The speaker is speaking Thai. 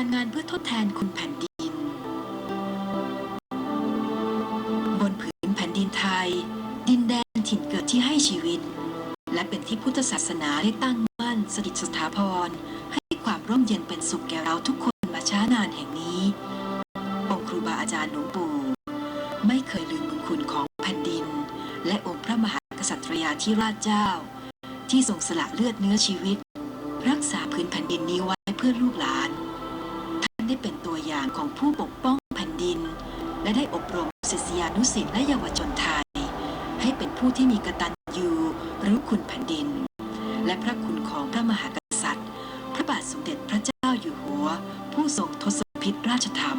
การงานเพื่อทดแทนคุณแผ่นดิน บนผืนแผ่นดินไทย ดินแดนถิ่นเกิดที่ให้ชีวิต และเป็นที่พุทธศาสนาได้ตั้งมั่นสถิตสถาพร ให้ความร่มเย็นเป็นสุขแก่เราทุกคนมาช้านานแห่งนี้ องค์ครูบาอาจารย์หลวงปู่ไม่เคยลืมบุญคุณของแผ่นดิน และองค์พระมหากษัตริยาธิราชเจ้า ที่ทรงสละเลือดเนื้อชีวิต รักษาพื้นแผ่นดินนี้ไว้เพื่อลูกหลานท่าน ได้เป็นตัวอย่างของผู้ปกป้องแผ่นดิน และได้อบรมศิษยานุศิษย์และเยาวชนไทย ให้เป็นผู้ที่มีกตัญญูรู้คุณแผ่นดิน และพระคุณของพระมหากษัตริย์ พระบาทสมเด็จพระเจ้าอยู่หัว ผู้ทรงทศพิษราชธรรม